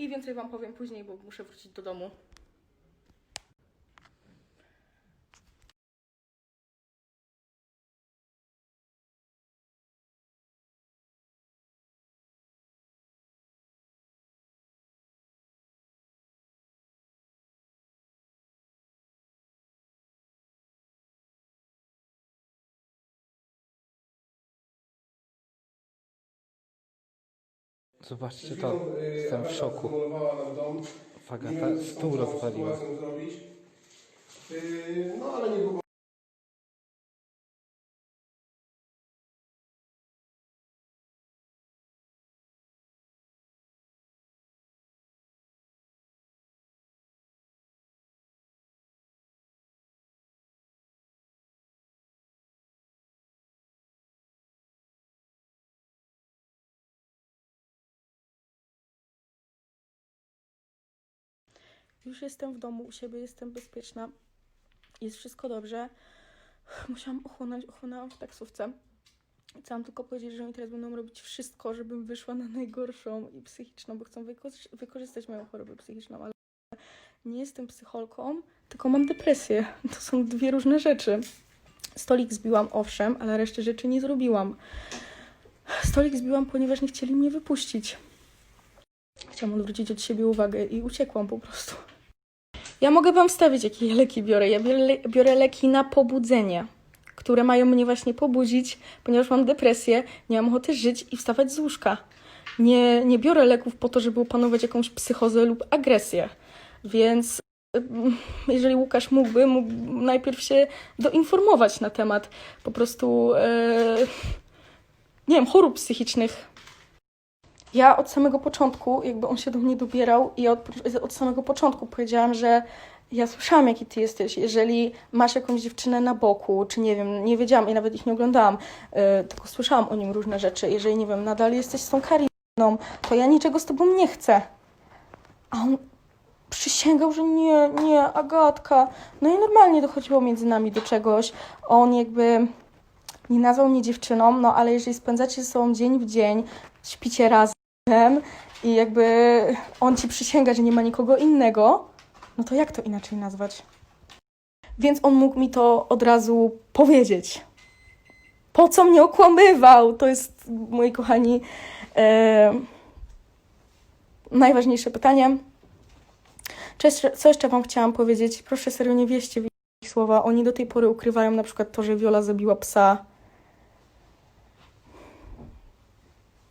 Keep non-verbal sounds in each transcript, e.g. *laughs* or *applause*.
I więcej Wam powiem później, bo muszę wrócić do domu. Zobaczcie to. Jestem w szoku. Fagata stół rozwaliła. Yy, No ale nie było. Już jestem w domu, u siebie jestem bezpieczna. Jest wszystko dobrze. *sighs* Musiałam ochłonąć, ochłonęłam w taksówce. Chciałam tylko powiedzieć, że oni teraz będą robić wszystko, żebym wyszła na najgorszą i psychiczną, bo chcą wyko- wykorzystać moją chorobę psychiczną, ale nie jestem psycholką, tylko mam depresję. *laughs* To są dwie różne rzeczy. Stolik zbiłam, owszem, ale reszty rzeczy nie zrobiłam. Stolik zbiłam, ponieważ nie chcieli mnie wypuścić. Chciałam odwrócić od siebie uwagę i uciekłam po prostu. Ja mogę Wam wstawić, jakie ja leki biorę. Ja biorę, le- biorę leki na pobudzenie, które mają mnie właśnie pobudzić, ponieważ mam depresję, nie mam ochoty żyć i wstawać z łóżka. Nie, nie biorę leków po to, żeby opanować jakąś psychozę lub agresję. Więc mm, jeżeli Łukasz mógłby, mógł najpierw się doinformować na temat po prostu, e, nie wiem, chorób psychicznych ja od samego początku, jakby on się do mnie dobierał i od, od samego początku powiedziałam, że ja słyszałam, jaki ty jesteś. Jeżeli masz jakąś dziewczynę na boku, czy nie wiem, nie wiedziałam i nawet ich nie oglądałam, yy, tylko słyszałam o nim różne rzeczy. Jeżeli, nie wiem, nadal jesteś z tą Kariną, to ja niczego z tobą nie chcę. A on przysięgał, że nie, nie, Agatka. No i normalnie dochodziło między nami do czegoś. On jakby nie nazwał mnie dziewczyną, no ale jeżeli spędzacie ze sobą dzień w dzień, śpicie razem i jakby on ci przysięga, że nie ma nikogo innego, no to jak to inaczej nazwać? Więc on mógł mi to od razu powiedzieć. Po co mnie okłamywał? To jest, moi kochani, e, najważniejsze pytanie. Co jeszcze, Wam chciałam powiedzieć? Proszę serio, nie wieście w ich słowa. Oni do tej pory ukrywają na przykład to, że Viola zabiła psa.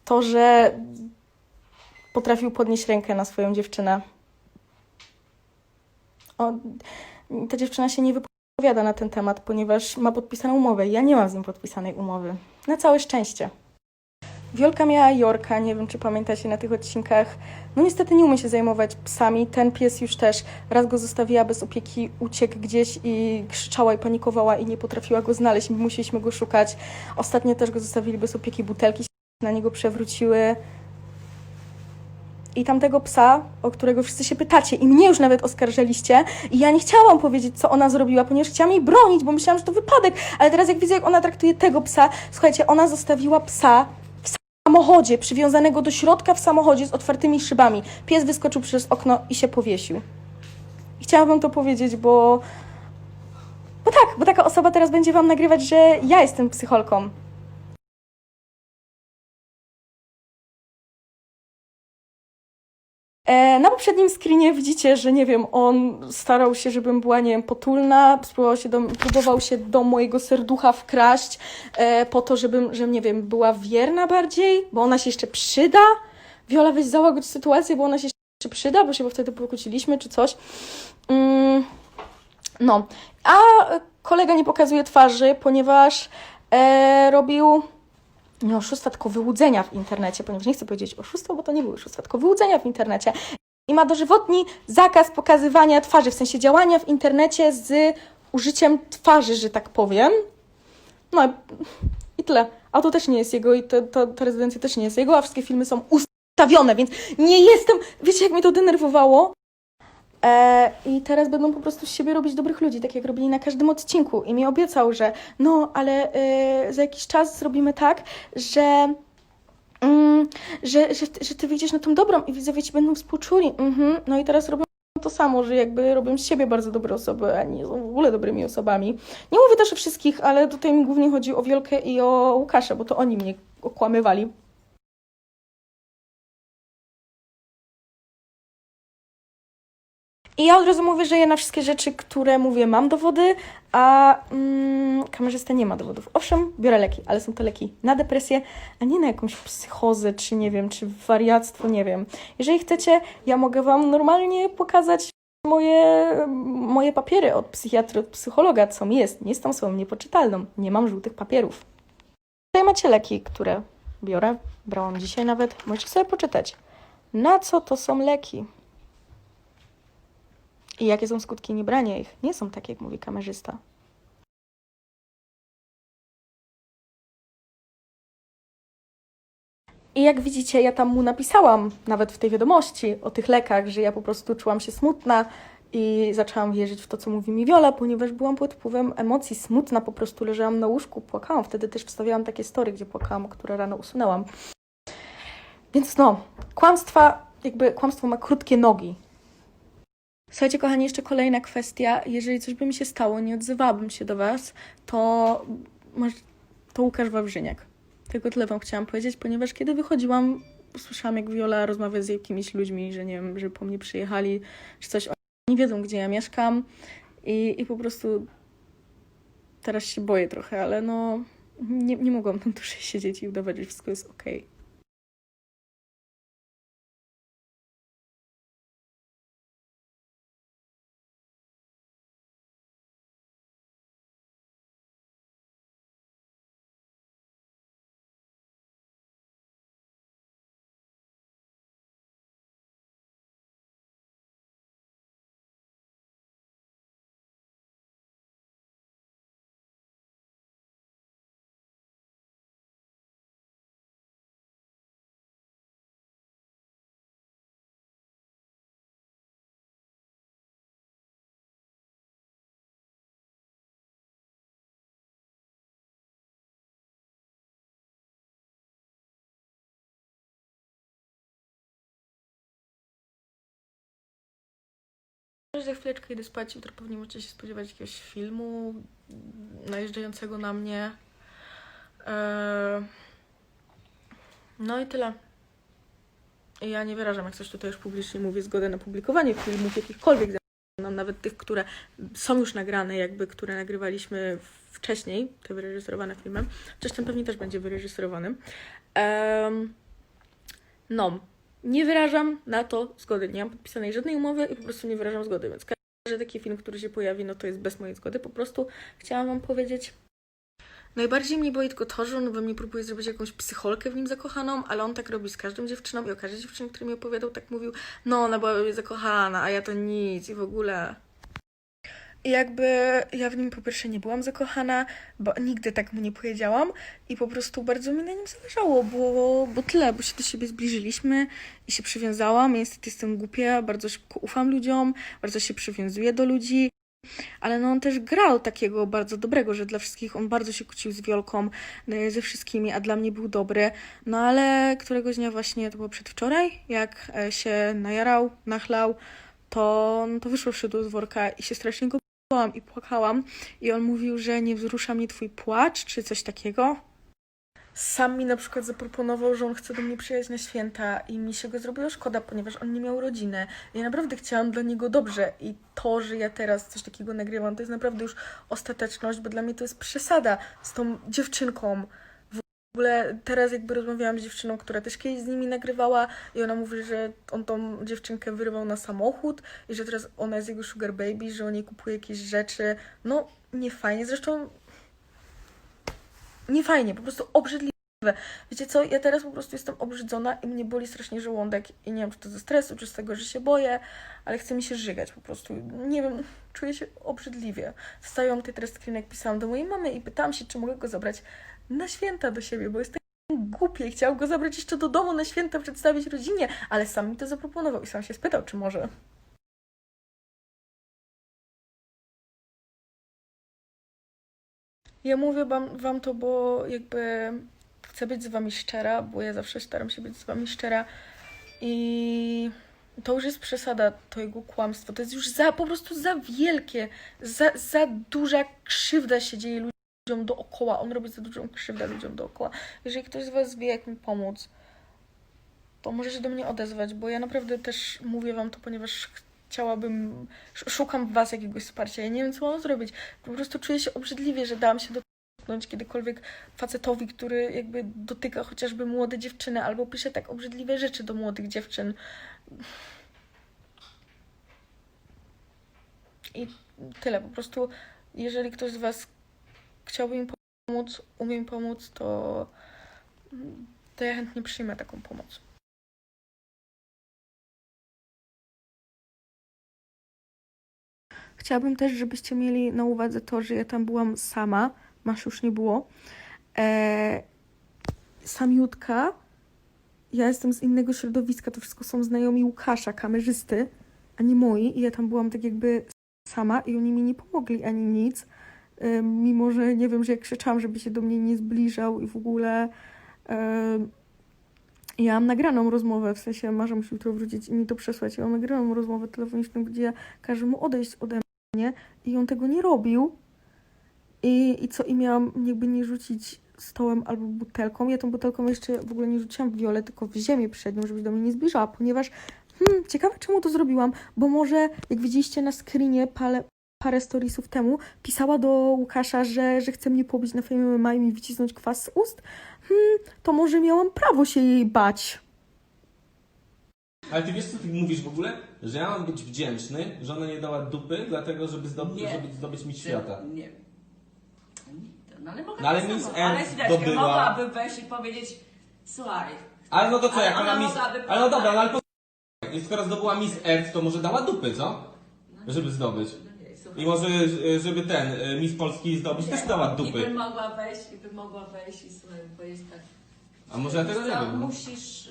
To, że potrafił podnieść rękę na swoją dziewczynę. O, ta dziewczyna się nie wypowiada na ten temat, ponieważ ma podpisaną umowę. Ja nie mam z nim podpisanej umowy. Na całe szczęście. Wiolka miała Jorka, nie wiem czy pamiętacie na tych odcinkach. No niestety nie umie się zajmować psami. Ten pies już też raz go zostawiła bez opieki, uciekł gdzieś i krzyczała i panikowała i nie potrafiła go znaleźć. My musieliśmy go szukać. Ostatnio też go zostawili bez opieki, butelki się na niego przewróciły. I tamtego psa, o którego wszyscy się pytacie i mnie już nawet oskarżaliście i ja nie chciałam powiedzieć, co ona zrobiła, ponieważ chciałam jej bronić, bo myślałam, że to wypadek, ale teraz jak widzę, jak ona traktuje tego psa, słuchajcie, ona zostawiła psa w samochodzie, przywiązanego do środka w samochodzie z otwartymi szybami. Pies wyskoczył przez okno i się powiesił. I chciałam wam to powiedzieć, bo... Bo tak, bo taka osoba teraz będzie wam nagrywać, że ja jestem psycholką. Na poprzednim screenie widzicie, że nie wiem, on starał się, żebym była, nie wiem, potulna, spróbował się do, próbował się do mojego serducha wkraść e, po to, żebym, że nie wiem, była wierna bardziej, bo ona się jeszcze przyda. Wiola, weź załagodź sytuację, bo ona się jeszcze przyda, bo się bo wtedy pokłóciliśmy czy coś. Mm, no, a kolega nie pokazuje twarzy, ponieważ e, robił nie oszustwa, tylko wyłudzenia w internecie, ponieważ nie chcę powiedzieć oszustwo, bo to nie były oszustwa, tylko wyłudzenia w internecie. I ma dożywotni zakaz pokazywania twarzy, w sensie działania w internecie z użyciem twarzy, że tak powiem. No i- tyle. A to też nie jest jego i to, to, ta rezydencja też nie jest jego, a wszystkie filmy są ustawione, więc nie jestem... Wiecie, jak mnie to denerwowało? E, I teraz będą po prostu z siebie robić dobrych ludzi, tak jak robili na każdym odcinku. I mi obiecał, że no, ale e, za jakiś czas zrobimy tak, że że, że, że ty wyjdziesz na tą dobrą i widzowie ci będą współczuli, mhm. No i teraz robią to samo, że jakby robią z siebie bardzo dobre osoby, a nie są w ogóle dobrymi osobami. Nie mówię też o wszystkich, ale tutaj mi głównie chodzi o Wiolkę i o Łukasza, bo to oni mnie okłamywali. I ja od razu mówię, że ja na wszystkie rzeczy, które mówię, mam dowody, a mm, kamerzysta nie ma dowodów. Owszem, biorę leki, ale są to leki na depresję, a nie na jakąś psychozę, czy nie wiem, czy wariactwo, nie wiem. Jeżeli chcecie, ja mogę wam normalnie pokazać moje, moje papiery od psychiatry, od psychologa, co mi jest. Nie jestem osobą niepoczytalną, nie mam żółtych papierów. Tutaj macie leki, które biorę, brałam dzisiaj nawet, możecie sobie poczytać. Na co to są leki? I jakie są skutki niebrania ich? Nie są tak, jak mówi kamerzysta. I jak widzicie, ja tam mu napisałam, nawet w tej wiadomości, o tych lekach, że ja po prostu czułam się smutna i zaczęłam wierzyć w to, co mówi mi Wiola, ponieważ byłam pod wpływem emocji, smutna, po prostu leżałam na łóżku, płakałam. Wtedy też wstawiałam takie story, gdzie płakałam, które rano usunęłam. Więc no, kłamstwa, jakby kłamstwo ma krótkie nogi. Słuchajcie, kochani, jeszcze kolejna kwestia. Jeżeli coś by mi się stało, nie odzywałabym się do Was, to, to Łukasz Wawrzyniak. Tylko tyle Wam chciałam powiedzieć, ponieważ kiedy wychodziłam, usłyszałam, jak Viola rozmawia z jakimiś ludźmi, że nie wiem, że po mnie przyjechali, czy coś. Oni wiedzą, gdzie ja mieszkam i, i po prostu teraz się boję trochę, ale no nie, nie mogłam tam *laughs* dłużej siedzieć i udawać, że wszystko jest okej. Za chwileczkę idę spać, jutro pewnie możecie się spodziewać jakiegoś filmu najeżdżającego na mnie. Eee, No i tyle. Ja nie wyrażam, jak coś tutaj już publicznie mówię, zgodę na publikowanie filmów jakichkolwiek. Mam nawet tych, które są już nagrane, jakby, które nagrywaliśmy wcześniej, te wyreżyserowane filmem. Coś tam pewnie też będzie wyreżyserowanym. Em, no, nie wyrażam na to zgody. Nie mam podpisanej żadnej umowy i po prostu nie wyrażam zgody, więc każdy taki film, który się pojawi, no to jest bez mojej zgody. Po prostu chciałam Wam powiedzieć. Najbardziej mnie boi tylko to, że on we mnie próbuje zrobić jakąś psycholkę w nim zakochaną, ale on tak robi z każdą dziewczyną i o każdej dziewczynie, który mi opowiadał, tak mówił, no ona była we mnie zakochana, a ja to nic i w ogóle. I jakby ja w nim po pierwsze nie byłam zakochana, bo nigdy tak mu nie powiedziałam i po prostu bardzo mi na nim zależało, bo, bo tyle, bo się do siebie zbliżyliśmy i się przywiązałam. Ja niestety jestem głupia, bardzo szybko ufam ludziom, bardzo się przywiązuję do ludzi. Ale no on też grał takiego bardzo dobrego, że dla wszystkich on bardzo się kłócił z Wiolką, y, ze wszystkimi, a dla mnie był dobry. No ale któregoś dnia właśnie, to było przedwczoraj, jak e, się najarał, nachlał, to, no, to wyszło szydło z worka i się strasznie go bałam i płakałam. I on mówił, że nie wzrusza mnie twój płacz, czy coś takiego. Sam mi na przykład zaproponował, że on chce do mnie przyjechać na święta i mi się go zrobiło szkoda, ponieważ on nie miał rodziny. Ja naprawdę chciałam dla niego dobrze i to, że ja teraz coś takiego nagrywam, to jest naprawdę już ostateczność, bo dla mnie to jest przesada z tą dziewczynką. Ogóle teraz jakby rozmawiałam z dziewczyną, która też kiedyś z nimi nagrywała i ona mówi, że on tą dziewczynkę wyrywał na samochód i że teraz ona jest jego sugar baby, że on jej kupuje jakieś rzeczy. No, nie fajnie. Zresztą nie fajnie, po prostu obrzydliwe. Wiecie co, ja teraz po prostu jestem obrzydzona i mnie boli strasznie żołądek i nie wiem, czy to ze stresu, czy z tego, że się boję, ale chce mi się żygać po prostu. Nie wiem, czuję się obrzydliwie. Wstałam tej teraz screen, jak pisałam do mojej mamy i pytałam się, czy mogę go zabrać na święta do siebie, bo jest tak głupie i chciał go zabrać jeszcze do domu na święta, przedstawić rodzinie, ale sam mi to zaproponował i sam się spytał, czy może. Ja mówię wam, wam to, bo jakby chcę być z wami szczera, bo ja zawsze staram się być z wami szczera i to już jest przesada, to jego kłamstwo. To jest już za, po prostu za wielkie, za, za duża krzywda się dzieje ludziom dookoła. On robi za dużą krzywdę ludziom dookoła. Jeżeli ktoś z was wie, jak mi pomóc, to może się do mnie odezwać, bo ja naprawdę też mówię wam to, ponieważ chciałabym, sz- szukam w was jakiegoś wsparcia. Ja nie wiem, co mam zrobić. Po prostu czuję się obrzydliwie, że dałam się dotknąć kiedykolwiek facetowi, który jakby dotyka chociażby młode dziewczyny, albo pisze tak obrzydliwe rzeczy do młodych dziewczyn. I tyle. Po prostu, jeżeli ktoś z was chciałby mi pomóc, umie mi pomóc, to, to ja chętnie przyjmę taką pomoc. Chciałabym też, żebyście mieli na uwadze to, że ja tam byłam sama. Masz już nie było. E, samiutka. Ja jestem z innego środowiska. To wszystko są znajomi Łukasza, kamerzysty, a nie moi. I ja tam byłam tak jakby sama i oni mi nie pomogli ani nic. Mimo, że nie wiem, że jak krzyczałam, żeby się do mnie nie zbliżał i w ogóle. Ja mam nagraną rozmowę, w sensie Marza musi jutro wrócić i mi to przesłać. Ja mam nagraną rozmowę telefoniczną, gdzie każę mu odejść ode mnie i on tego nie robił. I, I co? I miałam jakby nie rzucić stołem albo butelką. Ja tą butelką jeszcze w ogóle nie rzuciłam w wiole, tylko w ziemię przed nią, żeby do mnie nie zbliżała, ponieważ hmm, ciekawe czemu to zrobiłam, bo może jak widzieliście na screenie parę, parę storiesów temu, pisała do Łukasza, że, że chce mnie pobić na Fame MMA i mi wycisnąć kwas z ust. Hmm, to może miałam prawo się jej bać. Ale ty wiesz, co ty mówisz w ogóle? Że ja mam być wdzięczny, że ona nie dała dupy, dlatego, żeby zdobyć, Nie. żeby zdobyć mi świata. Nie. Nie, No ale mogłaby No ale. Miss Ale Earth chwileczkę, zdobyła- mogłaby wejść i powiedzieć, słuchaj, Ale no to co, Ale jak ona ona Miss... mogłaby- Ale no dobra, no ale po... I skoro zdobyła Miss Earth, to może dała dupy, co? Żeby zdobyć. Nie. I może, y, żeby ten, y, Miss Polski zdobyć, też dała I by dupy. mogła wejść, i by mogła wejść i słuchaj, powiedzieć tak. A może ja tego nie wiem. Musisz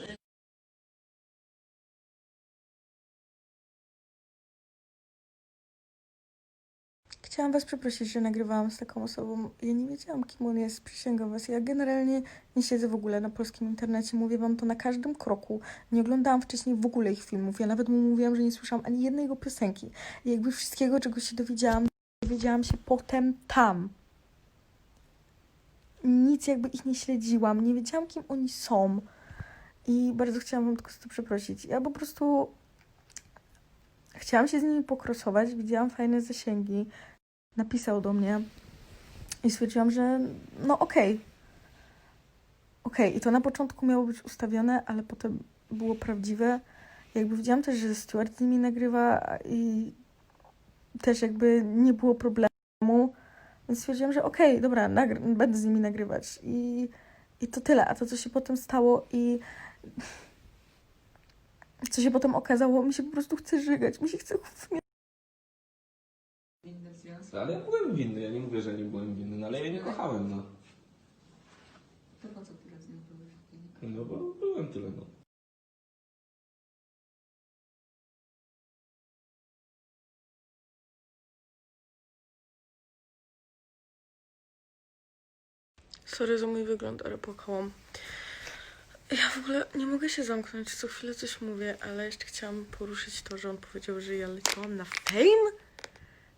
Chciałam was przeprosić, że nagrywałam z taką osobą. Ja nie wiedziałam, kim on jest, przysięgam was. Ja generalnie nie siedzę w ogóle na polskim internecie, mówię wam to na każdym kroku. Nie oglądałam wcześniej w ogóle ich filmów. Ja nawet mu mówiłam, że nie słyszałam ani jednej jego piosenki. I jakby wszystkiego, czego się dowiedziałam, dowiedziałam się potem tam. Nic jakby ich nie śledziłam, nie wiedziałam, kim oni są. I bardzo chciałam wam tylko za to przeprosić. Ja po prostu chciałam się z nimi pokrosować, widziałam fajne zasięgi napisał do mnie i stwierdziłam, że no okej. Okej, i to na początku miało być ustawione, ale potem było prawdziwe. Jakby widziałam też, że Stuart z nimi nagrywa i też jakby nie było problemu, więc stwierdziłam, że okej, dobra, nagry- będę z nimi nagrywać i, i to tyle. A to, co się potem stało i co się potem okazało, mi się po prostu chce żygać, mi się chce Ale ja byłem winny, ja nie mówię, że nie byłem winny, no ale ja nie kochałem, no. To po co tyle z nią byłeś? No bo byłem tyle, no. Sorry za mój wygląd, ale płakałam. Ja w ogóle nie mogę się zamknąć, co chwilę coś mówię, ale jeszcze chciałam poruszyć to, że on powiedział, że ja leciałam na fame?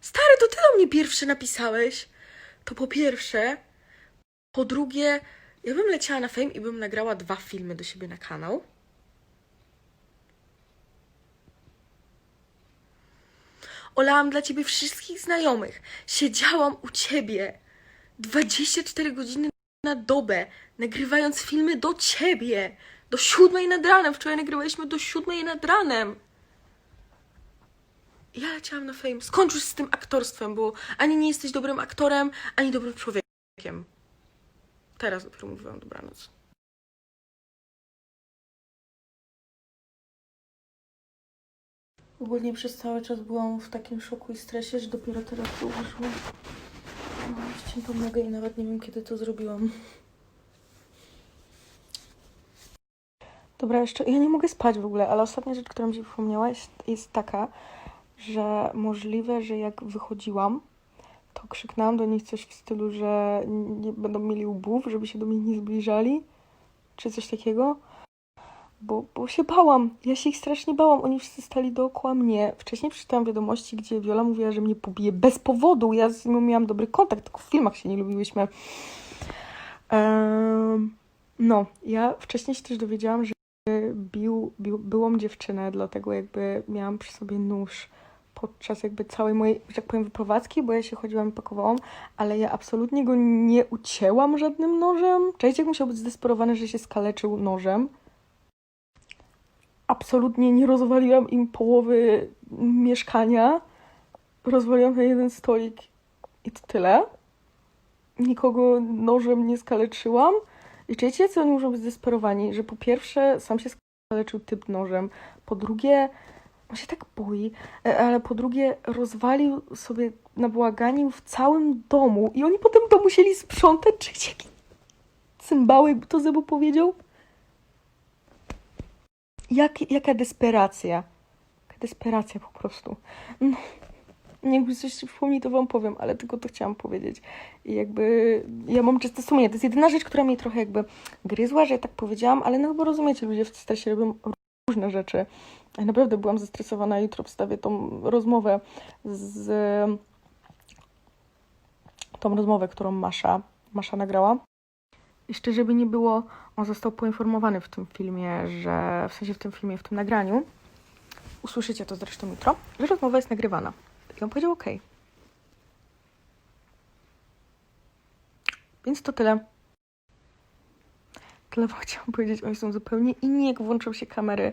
Stary, to ty do mnie pierwszy napisałeś. To po pierwsze. Po drugie, ja bym leciała na fame i bym nagrała dwa filmy do siebie na kanał. Olałam dla ciebie wszystkich znajomych. Siedziałam u ciebie 24 godziny na dobę, nagrywając filmy do ciebie. Do siódmej nad ranem. Wczoraj nagrywaliśmy do siódmej nad ranem. Ja leciałam na fame. Skończ już z tym aktorstwem, bo ani nie jesteś dobrym aktorem, ani dobrym człowiekiem. Teraz dopiero mówiłam dobranoc. Ogólnie przez cały czas byłam w takim szoku i stresie, że dopiero teraz to wyszło. No, już pomogę i nawet nie wiem, kiedy to zrobiłam. Dobra, jeszcze ja nie mogę spać w ogóle, ale ostatnia rzecz, która mi się przypomniała, jest, jest taka, że możliwe, że jak wychodziłam, to krzyknęłam do nich coś w stylu, że nie będą mieli łbów, żeby się do mnie nie zbliżali. czy coś takiego. Bo, bo się bałam. Ja się ich strasznie bałam. Oni wszyscy stali dookoła mnie. Wcześniej przeczytałam wiadomości, gdzie Viola mówiła, że mnie pobije bez powodu. Ja z nią miałam dobry kontakt, tylko w filmach się nie lubiłyśmy. Em, no, ja wcześniej się też dowiedziałam, że bił, bił byłą dziewczynę, dlatego jakby miałam przy sobie nóż podczas jakby całej mojej, że tak powiem, wyprowadzki, bo ja się chodziłam i pakowałam, ale ja absolutnie go nie ucięłam żadnym nożem. Czajcie, jak musiał być zdesperowany, że się skaleczył nożem. Absolutnie nie rozwaliłam im połowy mieszkania. Rozwaliłam ten jeden stolik i to tyle. Nikogo nożem nie skaleczyłam. I czujecie, co oni muszą być zdesperowani? Że po pierwsze sam się skaleczył typ nożem, po drugie on się tak boi, e, ale po drugie rozwalił sobie na błaganiu w całym domu i oni potem to musieli sprzątać, czy gdzie cymbały to Zebu powiedział? Jak, jaka desperacja. Jaka desperacja po prostu. No, jakby coś przypomni, to wam powiem, ale tylko to chciałam powiedzieć. I jakby ja mam czyste sumienie. To jest jedyna rzecz, która mnie trochę jakby gryzła, że ja tak powiedziałam, ale no chyba rozumiecie, ludzie w stresie robią różne rzeczy. Naprawdę byłam zestresowana. Jutro wstawię tą rozmowę z... tą rozmowę, którą Masza, Masza nagrała. I szczerze by nie było, on został poinformowany w tym filmie, że w sensie w tym filmie, w tym nagraniu, usłyszycie to zresztą jutro, że rozmowa jest nagrywana. I on powiedział okej. Więc to tyle. Tyle chciałam powiedzieć. Oni są zupełnie inni, jak włączą się kamery.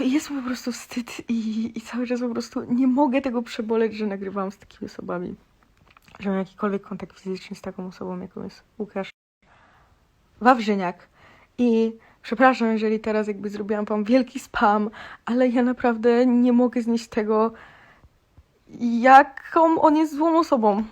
Jest po prostu wstyd i, i cały czas po prostu nie mogę tego przeboleć, że nagrywałam z takimi osobami. Że mam jakikolwiek kontakt fizyczny z taką osobą, jaką jest Łukasz Wawrzyniak. I przepraszam, jeżeli teraz jakby zrobiłam wam wielki spam, ale ja naprawdę nie mogę znieść tego, jaką on jest złą osobą.